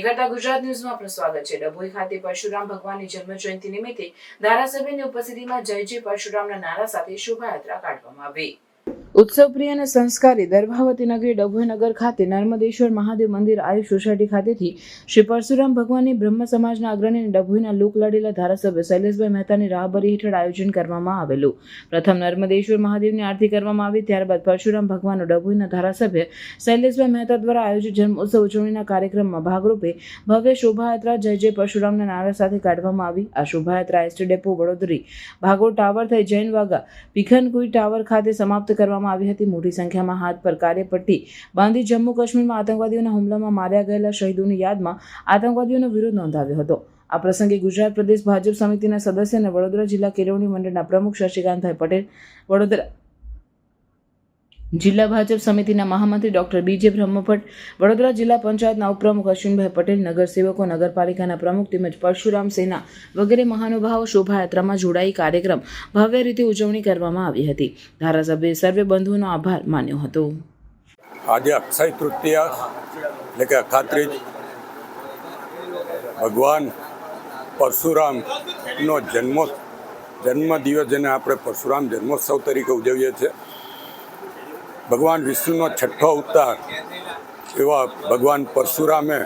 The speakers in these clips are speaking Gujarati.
નિકળતા ગુજરાત ન્યૂઝમાં આપનું સ્વાગત છે. ડભોઈ ખાતે પરશુરામ ભગવાનની જન્મ જયંતિ નિમિત્તે ધારાસભ્યની ઉપસ્થિતિમાં જય જય પરશુરામના નારા સાથે શોભાયાત્રા કાઢવામાં આવી. ઉત્સવ પ્રિય અને સંસ્કારી દર્ભાવતી નગરી ડભોઈનગર ખાતે નર્મદેશ્વર મહાદેવ મંદિર આયુષ સોસાયટી ખાતેથી શ્રી પરશુરામ ભગવાનની બ્રહ્મ સમાજના અગ્રણી ડભોઈના લોક લડેલા ધારાસભ્ય શૈલેષભાઈ મહેતાની રાહબરી હેઠળ આયોજન કરવામાં આવેલું. પ્રથમ નર્મદેશ્વર મહાદેવની આરતી કરવામાં આવી, ત્યારબાદ પરશુરામ ભગવાનનો ડભોઈના ધારાસભ્ય શૈલેષભાઈ મહેતા દ્વારા આયોજિત જન્મ ઉત્સવ ઉજવણીના કાર્યક્રમમાં ભાગરૂપે ભવ્ય શોભાયાત્રા જય જય પરશુરામના નારા સાથે કાઢવામાં આવી. આ શોભાયાત્રા ST depot Vadodari Bhagol tower થઈ જૈન વાગા ભીખનકુઈ ટાવર ખાતે સમાપ્ત કરવામાં આવી હતી. મોટી સંખ્યામાં હાથ પર કાર્યપટ્ટી બાંધી જમ્મુ કાશ્મીરમાં આતંકવાદીઓના હુમલામાં માર્યા ગયેલા શહીદોની યાદમાં આતંકવાદીઓનો વિરોધ નોંધાવ્યો હતો. આ પ્રસંગે ગુજરાત પ્રદેશ ભાજપ સમિતિના સદસ્ય અને વડોદરા જિલ્લા કેળવણી મંડળના પ્રમુખ શશિકાંતભાઈ પટેલ, વડોદરા જિલ્લા ભાજપ સમિતિના મહામંત્રી ડોક્ટર બીજે બ્રહ્મભટ્ટ, વડોદરા જિલ્લા પંચાયતના ઉપપ્રમુખ અશ્વિનભાઈ પટેલ નગરસેવકો નગરપાલિકાના પ્રમુખ તેમજ પરશુરામ સેના વગેરે મહાનુભાવો શોભાયાત્રામાં જોડાઈ કાર્યક્રમ ભવ્ય રીતે ઉજવણી કરવામાં આવી હતી. ધારાસભ્યે સર્વે બંધુઓનો આભાર માન્યો હતો. આજે અક્ષય તૃતીયા, એટલે કે અખાત્રીજ ભગવાન પરશુરામનો જન્મો જન્મ દિવસ જેને આપણે પરશુરામ જન્મોત્સવ તરીકે ઉજવીએ છીએ. ભગવાન વિષ્ણુનો છઠ્ઠો અવતાર એવા ભગવાન પરશુરામે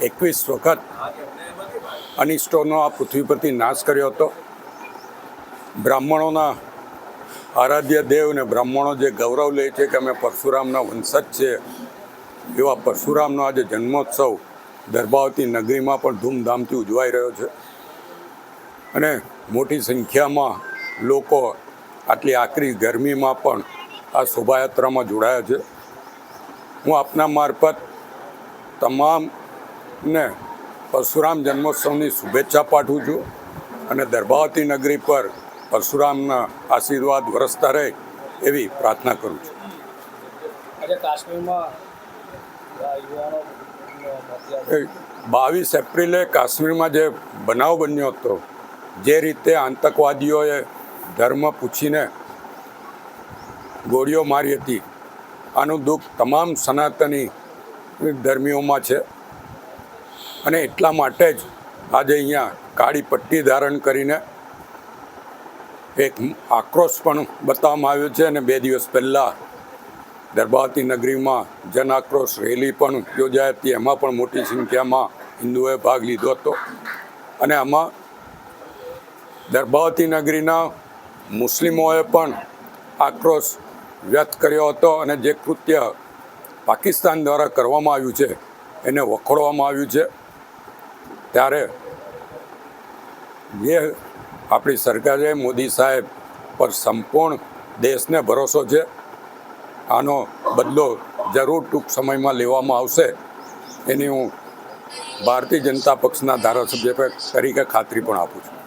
એકવીસ વખત અનિષ્ટોનો આ પૃથ્વી પરથી નાશ કર્યો હતો. બ્રાહ્મણોના આરાધ્ય દેવ અને બ્રાહ્મણો જે ગૌરવ લે છે કે અમે પરશુરામના વંશજ છે, એવા પરશુરામનો આજે જન્મોત્સવ દર્ભાવતી નગરીમાં પણ ધૂમધામથી ઉજવાઈ રહ્યો છે. અને મોટી સંખ્યામાં લોકો આટલી આકરી ગરમીમાં પણ આ શોભાયાત્રામાં જોડાયા છે. હું આપના મારફત તમામને પરશુરામ જન્મોત્સવની શુભેચ્છા પાઠવું છું અને દર્ભાવતી નગરી પર પરશુરામના આશીર્વાદ વરસતા રહે એવી પ્રાર્થના કરું છું. આજે કાશ્મીરમાં બાવીસ એપ્રિલે કાશ્મીરમાં જે બનાવ બન્યો હતો જે રીતે આતંકવાદીઓએ ધર્મ પૂછીને ગોળીઓ મારી હતી. આનું દુઃખ તમામ સનાતની ધર્મીઓમાં છે. અને એટલા માટે જ આજે અહીંયા કાળી પટ્ટી ધારણ કરીને એક આક્રોશ પણ બતાવવામાં આવ્યો છે અને બે દિવસ પહેલાં દરબાવતી નગરીમાં જન આક્રોશ રેલી પણ યોજાઈ હતી. એમાં પણ મોટી સંખ્યામાં હિન્દુઓએ ભાગ લીધો હતો. અને આમાં દરબાવતી નગરીના મુસ્લિમોએ પણ આક્રોશ વ્યક્ત કર્યો હતો અને જે કૃત્ય પાકિસ્તાન દ્વારા કરવામાં આવ્યું છે, એને વખોડવામાં આવ્યું છે. ત્યારે જે આપણી સરકારે મોદી સાહેબ પર સંપૂર્ણ દેશને ભરોસો છે. આનો બદલો જરૂર ટૂંક સમયમાં લેવામાં આવશે. એની હું ભારતીય જનતા પક્ષના ધારાસભ્ય તરીકે ખાતરી પણ આપું છું.